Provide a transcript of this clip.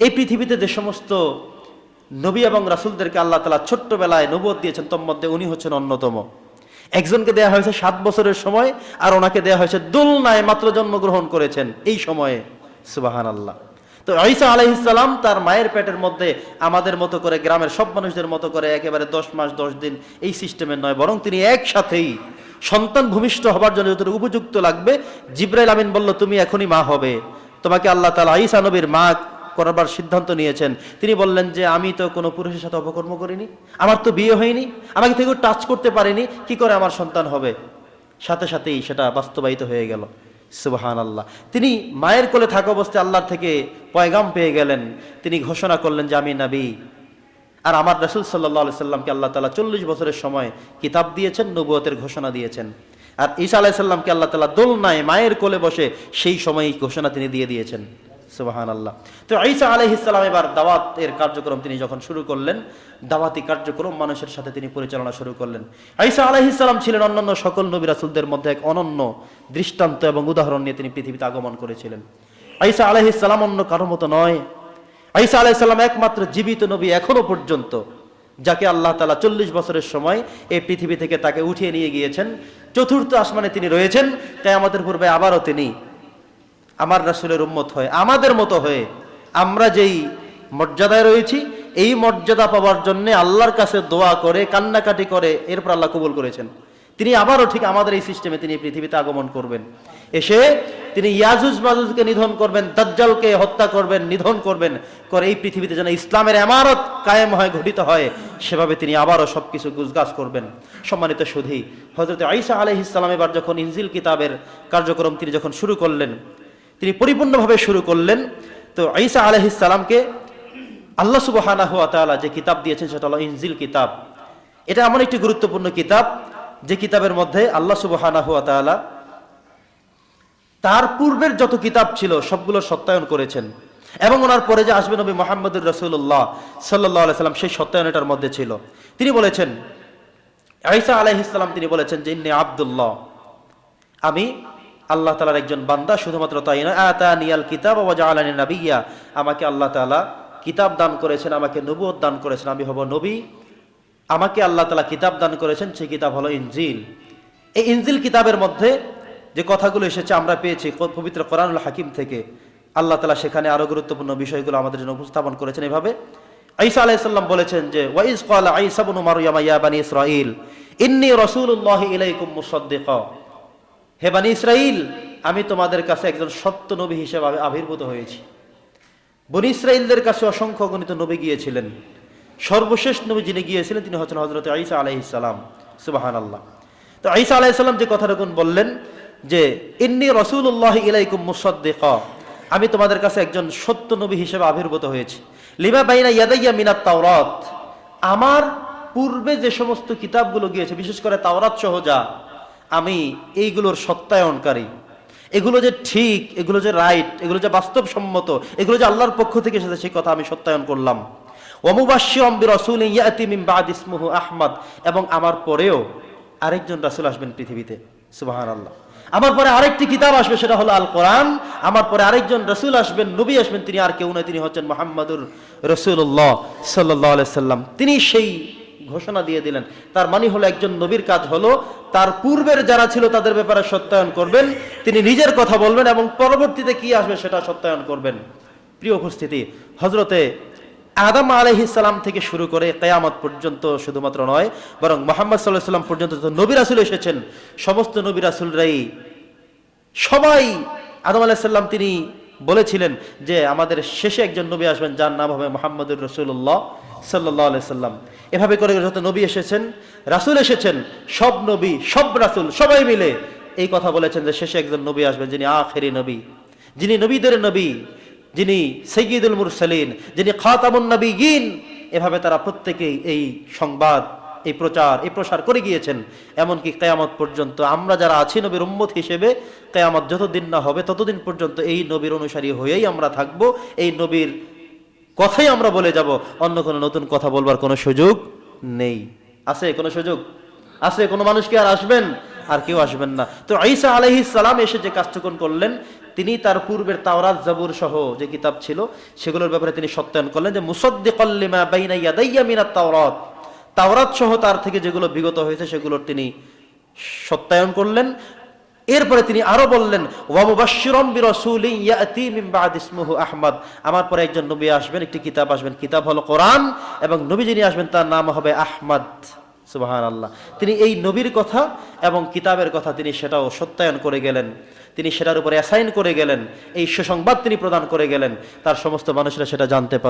এই পৃথিবীতে যে সমস্ত নবী এবং রাসুলদেরকে আল্লাহ তালা ছোট্টবেলায় নবদ দিয়েছেন, তোর মধ্যে উনি হচ্ছেন অন্যতম। একজনকে দেয়া হয়েছে সাত বছরের সময়, আর ওনাকে দেয়া হয়েছে দোলনায় মাত্র জন্মগ্রহণ করেছেন এই সময়ে। সুবাহান আল্লাহ তো ঈসা আলাইহিসাল্লাম তার মায়ের পেটের মধ্যে আমাদের মতো করে, গ্রামের সব মানুষদের মতো করে একেবারে দশ মাস, দশ দিন এই সিস্টেমের নয়, বরং তিনি একসাথেই সন্তান ভূমিষ্ঠ হবার জন্য যতটুকু উপযুক্ত লাগবে, জিব্রাইল আমিন বলল, তুমি এখনই মা হবে। তোমাকে আল্লাহ তালা ঈসা নবীর মা করবার সিদ্ধান্ত নিয়েছেন। তিনি বললেন যে, আমি তো কোনো পুরুষের সাথে অপকর্ম করিনি। আমার তো বিয়ে হয়নি। আমাকে থেকে টাচ করতে পারিনি। কি করে আমার সন্তান হবে? সাথে সাথেই সেটা বাস্তবায়িত হয়ে গেল। সুবাহান আল্লাহ তিনি মায়ের কোলে থাকা অবস্থায় আল্লাহর থেকে পয়গাম পেয়ে গেলেন। তিনি ঘোষণা করলেন যে, আমি নাবি। আর আমার রসুল সাল্লাহ সাল্লামকে আল্লাহ তালা চল্লিশ বছরের সময় কিতাব দিয়েছেন, নবুয়তের ঘোষণা দিয়েছেন। আর ঈসা আলাইসাল্লামকে আল্লাহ তালা দোলনায় মায়ের কোলে বসে সেই সময় ঘোষণা তিনি দিয়ে দিয়েছেন। সুবাহান আল্লাহ তো ঈসা আলহিসাল্লাম এবার দাওয়াতের কার্যক্রম তিনি যখন শুরু করলেন, দাওয়াতি কার্যক্রম মানুষের সাথে তিনি পরিচালনা শুরু করলেন। ঈসা আলহিসাল্লাম ছিলেন অন্যান্য সকল নবী রাসুলদের মধ্যে এক অনন্য, দৃষ্টান্ত এবং উদাহরণ নিয়ে তিনি পৃথিবীতে আগমন করেছিলেন। ঈসা আলহিসাল্লাম অন্য কারও মতো নয়। ঈসা আলাইসাল্লাম একমাত্র জীবিত নবী এখনও পর্যন্ত, যাকে আল্লাহ তালা চল্লিশ বছরের সময় এই পৃথিবী থেকে তাকে উঠিয়ে নিয়ে গিয়েছেন। চতুর্থ আসমানে তিনি রয়েছেন তাই আমাদের পূর্বে আবারও তিনি। আমার রাসুলের উম্মত হয়ে, আমাদের মতো হয়ে আমরা যেই মর্যাদায় রয়েছি, এই মর্যাদা পাওয়ার জন্য আল্লাহর কাছে দোয়া করে, কান্নাকাটি করে, এরপর আল্লাহ কবুল করেছেন। তিনি আবারও ঠিক আমাদের এই সিস্টেমে তিনি পৃথিবীতে আগমন করবেন। এসে তিনি ইয়াজুজ মাজুজকে নিধন করবেন, দাজ্জালকে হত্যা করবেন, নিধন করবেন, করে এই পৃথিবীতে যেন ইসলামের এমারত কায়েম হয় ঘটিত হয়, সেভাবে তিনি আবারও সবকিছু গুজগাছ করবেন। সম্মানিত সুধী হজরত আইসা আলহ ইসলাম এবার যখন ইনজিল কিতাবের কার্যক্রম তিনি যখন শুরু করলেন তিনি পরিপূর্ণভাবে শুরু করলেন। তো ঈসা আলহিসাল্লামকে আল্লাহ সুবাহানা হুয়া তাআলা যে কিতাব দিয়েছেন সেটা হলো ইনজিল কিতাব। এটা এমন একটি গুরুত্বপূর্ণ কিতাব যে কিতাবের মধ্যে আল্লাহ সুবাহানা হুয়া তাআলা তার পূর্বের যত কিতাব ছিল সবগুলো সত্যায়ন করেছেন। এবং ওনার পরে যে আসবে নবী মোহাম্মদুর রসুল্লাহ সাল্লাহ সাল্লাম সেই সত্যায়ন এটার মধ্যে ছিল। তিনি বলেছেন, ঈসা আলাইহিসসালাম তিনি বলেছেন যে, ইন্নি আব্দুল্লাহ, আমি আল্লাহ তালার একজন বান্দা, শুধুমাত্র তাই নয়, আতানিয়াল কিতাব ও জালানি নাবিয়া আমাকে আল্লাহ তালা কিতাব দান করেছেন, আমাকে নবুয়ত দান করেছেন, আমি হব নবী। আমাকে আল্লাহ তালা কিতাব দান করেছেন, সেই কিতাব হলো ইনজিল। এই ইনজিল কিতাবের মধ্যে যে কথাগুলো এসেছে, আমরা পেয়েছি পবিত্র কোরআনুল হাকিম থেকে। আল্লাহ তালা সেখানে আরও গুরুত্বপূর্ণ বিষয়গুলো আমাদের জন্য উপস্থাপন করেছেন এভাবে। ঈসা আলাইসাল্লাম বলেছেন যে ওয়াইজ ক্বালা ঈসা ইবনু মারইয়াম, ইয়া বানি ইসরাঈল, ইন্নী ইলাইকুম মুসাদ্দিকা। হে বানি ইসরাইল, আমি তোমাদের কাছে একজন সত্য নবী হিসেবে আবির্ভূত হয়েছি। বনি ইসরাইলদের কাছে অসংখ্য গণিত নবী গিয়েছিলেন। সর্বশেষ নবী যিনি গিয়েছিলেন, তিনি হচ্ছেন হজরত ঈসা আলাইহিসসালাম সুবাহান আল্লাহ তো ঈসা আলাইহিসসালাম যে কথাটুকুন বললেন যে, ইন্নি রসুল্লাহ ইলাইকুম মুসাদ্দিকা আমি তোমাদের কাছে একজন সত্য নবী হিসেবে আবির্ভূত হয়েছি। লিমা বাইনা ইয়াদাইয়া মিনাত তাওরাত। আমার পূর্বে যে সমস্ত কিতাবগুলো গিয়েছে, বিশেষ করে তাওরাত সহ যা আমি এইগুলোর সত্যায়নকারী। এগুলো যে ঠিক, এগুলো যে রাইট এগুলো যে বাস্তবসম্মত, এগুলো যে আল্লাহর পক্ষ থেকে এসেছে সেই কথা আমি সত্যায়ন করলাম। আহমদ। এবং আমার পরেও আরেকজন রাসূল আসবেন পৃথিবীতে। সুবহানাল্লাহ। আমার পরে আরেকটি কিতাব আসবে, সেটা হলো আল কোরআন আমার পরে আরেকজন রসুল আসবেন, নবী আসবেন, তিনি আর কেউ নয়, তিনি হচ্ছেন মোহাম্মদুর রসুল্লাহ সাল্লাহ সাল্লাম তিনি সেই ঘোষণা দিয়ে দিলেন। তার মানে হলো একজন নবীর কাজ হলো, তার পূর্বের যারা ছিল তাদের ব্যাপারে সত্যায়ন করবেন, তিনি নিজের কথা বলবেন এবং পরবর্তীতে কি আসবে সেটা সত্যায়ন করবেন। প্রিয় উপস্থিতি হজরতে আদম আলহিসাল্লাম থেকে শুরু করে কেয়ামত পর্যন্ত শুধুমাত্র নয়, বরং মোহাম্মদ সাল্লাহ সাল্লাম পর্যন্ত যত নবী রাসুল এসেছেন, সমস্ত নবী রাসুলরাই সবাই আদম আলাহিসাল্লাম তিনি বলেছিলেন যে আমাদের শেষে একজন নবী আসবেন, যার নাম হবে মোহাম্মদুর রসুল্লাহ সাল্লাহ আলাইসাল্লাম এভাবে করে যত নবী এসেছেন, রাসুল এসেছেন, সব নবী, সব রাসুল, সবাই মিলে এই কথা বলেছেন যে শেষে একজন নবী আসবেন, যিনি আখেরি নবী, যিনি নবীদের নবী, যিনি সৈয়দুল মুরসালিন, যিনি খাতামুন নবী গিন এভাবে তারা প্রত্যেকেই এই সংবাদ এই প্রচার, এই প্রসার করে গিয়েছেন। এমনকি কেয়ামত পর্যন্ত আমরা যারা আছি নবীর উম্মত হিসেবে, কেয়ামত যতদিন না হবে ততদিন পর্যন্ত এই নবীর অনুসারী হয়েই আমরা থাকব। এই নবীর কথাই আমরা বলে যাব। অন্য কোনো নতুন কথা বলবার কোনো সুযোগ নেই। আছে কোনো সুযোগ? আছে? কোনো মানুষ কি আর আসবেন? আর কেউ আসবেন না। তো ঈসা আলাইহিস সালাম এসে যে কাজটুকুন করলেন, তিনি তার পূর্বের তাওরাত, জাবুর সহ যে কিতাব ছিল, সেগুলোর ব্যাপারে তিনি সত্যায়ন করলেন যে মুসদ্দিকাল্লিমা বাইনা ইয়াদাইয়া মিনাত তাওরাত। তাওরাত সহ তার থেকে যেগুলো বিগত হয়েছে সেগুলোর তিনি সত্যায়ন করলেন। এরপরে তিনি আরও বললেন আহমদ। আমার পরে একজন নবী আসবেন, একটি কিতাব আসবেন, কিতাব হলো কোরআন, এবং নবী যিনি আসবেন তার নাম হবে আহমদ। সুবহানাল্লাহ। তিনি এই নবীর কথা এবং কিতাবের কথা তিনি সেটাও সত্যায়ন করে গেলেন। তিনি সেটার উপরে অ্যাসাইন করে গেলেন। এই সুসংবাদ তিনি প্রদান করে গেলেন। তার সমস্ত মানুষরা সেটা জানতে পারে